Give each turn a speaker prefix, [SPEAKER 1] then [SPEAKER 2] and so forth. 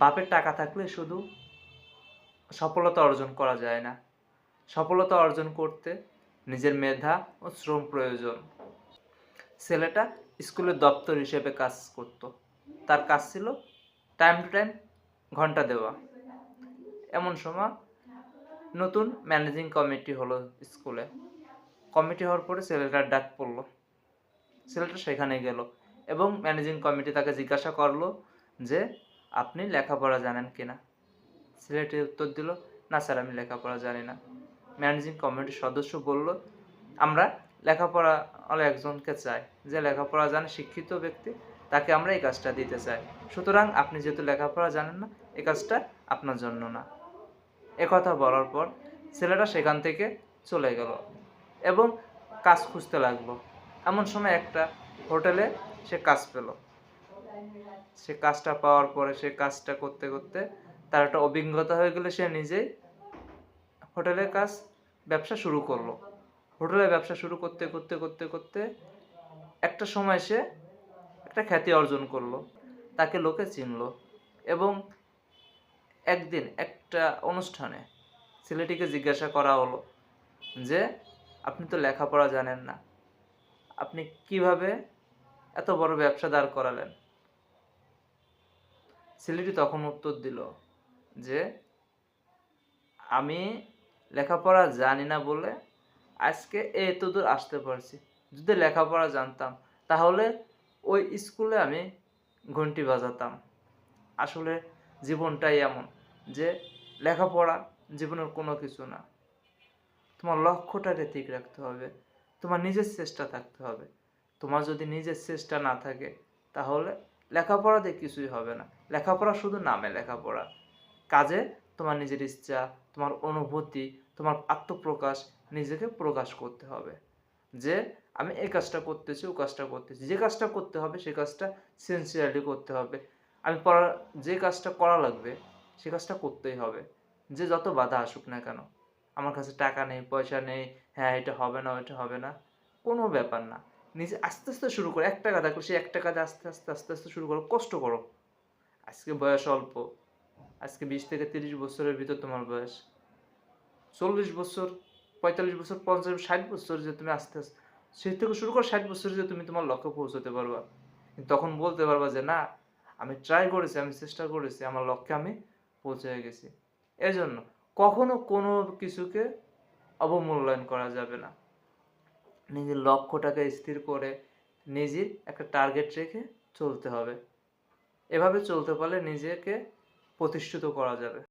[SPEAKER 1] বাপের টাকা থাকলে শুধু সফলতা অর্জন করা যায় না। সফলতা অর্জন করতে নিজের মেধা ও শ্রম প্রয়োজন। ছেলেটা স্কুলের দপ্তর হিসেবে কাজ করত। তার কাজ ছিল টাইম টু টাইম ঘণ্টা দেওয়া। এমন সময় নতুন ম্যানেজিং কমিটি হলো স্কুলে। কমিটি হওয়ার পরে ছেলেটার ডাক পড়ল। ছেলেটা সেখানে গেল এবং ম্যানেজিং কমিটি তাকে জিজ্ঞাসা করল যে আপনি লেখাপড়া জানেন কিনা ছেলেটি উত্তর দিল, না স্যার, আমি লেখাপড়া জানি না। ম্যানেজিং কমিটির সদস্য বলল, আমরা লেখাপড়া একজনকে চাই, যে লেখাপড়া জানে শিক্ষিত ব্যক্তি, তাকে আমরা এই কাজটা দিতে চাই। সুতরাং আপনি যেহেতু লেখাপড়া জানেন না, এই কাজটা আপনার জন্য না। কথা বলার পর ছেলেটা সেখান থেকে চলে গেল এবং কাজ খুঁজতে লাগল। এমন সময় একটা হোটেলে সে কাজ পেল। সে কাজটা পাওয়ার পরে, সে কাজটা করতে করতে তার একটা অভিজ্ঞতা হয়ে গেলে, সে নিজেই হোটেলের কাজ, ব্যবসা শুরু করল। হোটেলের ব্যবসা শুরু করতে করতে করতে করতে একটা সময় সে একটা খ্যাতি অর্জন করল, তাকে লোকে চিনলো এবং একদিন একটা অনুষ্ঠানে ছেলেটিকে জিজ্ঞাসা করা হলো যে, আপনি তো লেখাপড়া জানেন না, আপনি কীভাবে এত বড় ব্যবসা দাঁড় করালেন? ছেলেটি তখন উত্তর দিল যে, আমি লেখাপড়া জানি না বলে আজকে এত দূর আসতে পারছি। যদি লেখাপড়া জানতাম, তাহলে ওই স্কুলে আমি ঘন্টি বাজাতাম। আসলে জীবনটাই এমন যে লেখাপড়া জীবনের কোনো কিছু না। তোমার লক্ষ্যটাকে ঠিক রাখতে হবে, তোমার নিজের চেষ্টা থাকতে হবে। তোমার যদি নিজের চেষ্টা না থাকে, তাহলে লেখাপড়া দিয়ে কিছুই হবে না। লেখাপড়া শুধু নামে লেখাপড়া। কাজে তোমার নিজের ইচ্ছা, তোমার অনুভূতি, তোমার আত্মপ্রকাশ নিজেকে প্রকাশ করতে হবে। যে আমি এই কাজটা করতেছি, ও কাজটা করতেছি। যে কাজটা করতে হবে, সে কাজটা সিনসিয়ারলি করতে হবে। আমি পড়া, যে কাজটা করা লাগবে, সে কাজটা করতেই হবে। যে যত বাধা আসুক না কেন। আমার কাছে টাকা নেই, পয়সা নেই হ্যাঁ এটা হবে না, ওইটা হবে না। কোনো ব্যাপার না। নিজে আস্তে আস্তে শুরু করো, একটা কাজ থাকলে সেই একটা কাজ আস্তে আস্তে আস্তে আস্তে শুরু করো, কষ্ট করো। আজকে বয়স অল্প, আজকে বিশ থেকে তিরিশ বছরের ভিতর তোমার বয়স। চল্লিশ বছর, পঁয়তাল্লিশ বছর, পঞ্চাশ, ষাট বছর যে তুমি আস্তে আস্তে সেই থেকে শুরু করো, ষাট বছর যে তুমি তোমার লক্ষ্যে পৌঁছতে পারবা। তখন বলতে পারবা যে, না, আমি ট্রাই করেছি, আমি চেষ্টা করেছি, আমার লক্ষ্যে আমি পৌঁছে গেছি। এজন্য কখনো কোনো কিছুকে অবমূল্যায়ন করা যাবে না। নিজের লক্ষ্যটাকে স্থির করে নিজের একটা টার্গেট রেখে চলতে হবে। এভাবে চলতে পারলে নিজেকে প্রতিষ্ঠিত করা যাবে।